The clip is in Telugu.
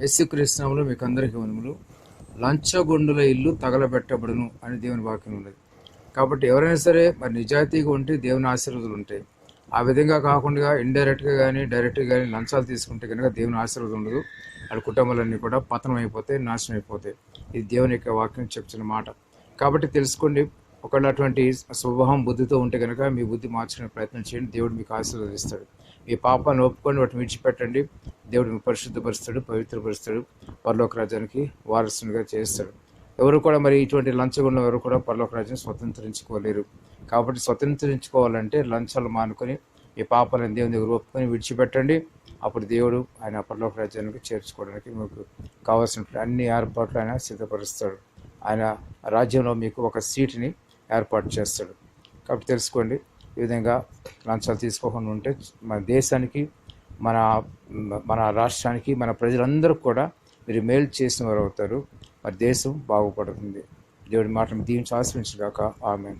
యేసుక్రీస్తునామలో మీకు అందరికీ వనములు లంచగొండుల ఇల్లు తగలబెట్టబడును అని దేవుని వాక్యం ఉన్నది. కాబట్టి ఎవరైనా సరే మరి నిజాయితీగా ఉంటే దేవుని ఆశీర్వాదాలు ఉంటాయి. ఆ విధంగా కాకుండా ఇండైరెక్ట్గా కానీ డైరెక్ట్గా కానీ లంచాలు తీసుకుంటే కనుక దేవుని ఆశీర్వాదం ఉండదు. వాళ్ళ కుటుంబాలన్నీ కూడా పతనం అయిపోతాయి నాశనం అయిపోతాయి ఇది దేవుని యొక్క వాక్యం చెప్తున్న మాట. కాబట్టి తెలుసుకోండి ఒకళ్ళు అటువంటి స్వభావం బుద్ధితో ఉంటే కనుక మీ బుద్ధి మార్చుకునే ప్రయత్నం చేయండి. దేవుడు మీకు ఆశీర్వదిస్తాడు. మీ పాపాన్ని ఒప్పుకొని వాటిని విడిచిపెట్టండి. దేవుడు మీకు పరిశుద్ధపరుస్తాడు పవిత్రపరుస్తాడు పరలోక రాజ్యానికి వారసునిగా చేస్తాడు. ఎవరు కూడా మరి ఇటువంటి లంచగుండం ఎవరు కూడా పరలోక రాజ్యం స్వతంత్రించుకోలేరు. కాబట్టి స్వతంత్రించుకోవాలంటే లంచాలు మానుకొని ఈ పాపాలను దేవుని దగ్గర ఒప్పుకొని విడిచిపెట్టండి. అప్పుడు దేవుడు ఆయన పరలోక రాజ్యానికి చేర్చుకోవడానికి మీకు కావాల్సిన అన్ని ఏర్పాట్లు ఆయన సిద్ధపరుస్తాడు. ఆయన రాజ్యంలో మీకు ఒక సీటుని ఏర్పాటు చేస్తాడు. కాబట్టి తెలుసుకోండి ఈ విధంగా లంచాలు తీసుకోకుండా ఉంటే మన దేశానికి మన మన రాష్ట్రానికి మన ప్రజలందరూ కూడా మీరు మేలు చేసిన వారు అవుతారు. మరి దేశం బాగుపడుతుంది. దేవుడి మాటను దీవించి ఆశ్రయించగాక ఆమె